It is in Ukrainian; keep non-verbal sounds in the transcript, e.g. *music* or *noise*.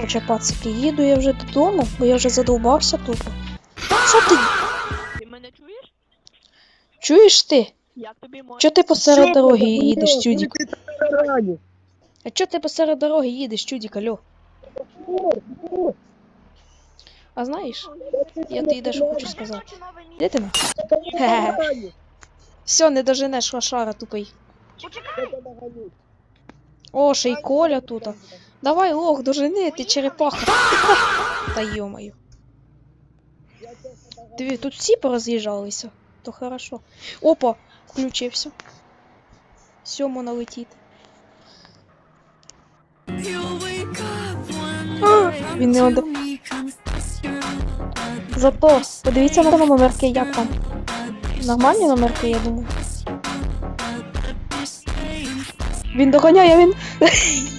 Хоча пацики, їду я вже додому, бо я вже задовбався тут. Що ти? Ти мене чуєш? Чуєш ти? Як тобі можна? Чо ти посеред дороги їдеш, чудік? А чо ти посеред дороги їдеш, чудік, алло? А знаєш, я тобі дещо хочу сказати. Де ти? *laughs* Хе-хе. Все, не доженеш лошара тупий. О, ще й Коля тут. Давай, лох, дожени, ти черепаха. Та йомаю. Тебе тут всі пороз'їжджалися. То хорошо. Опа, включився. Сьому налетіти. А, Він не од... Зато, подивіться на номерки, як там. Нормальні номерки, я думаю. Він доганяє, він. *laughs*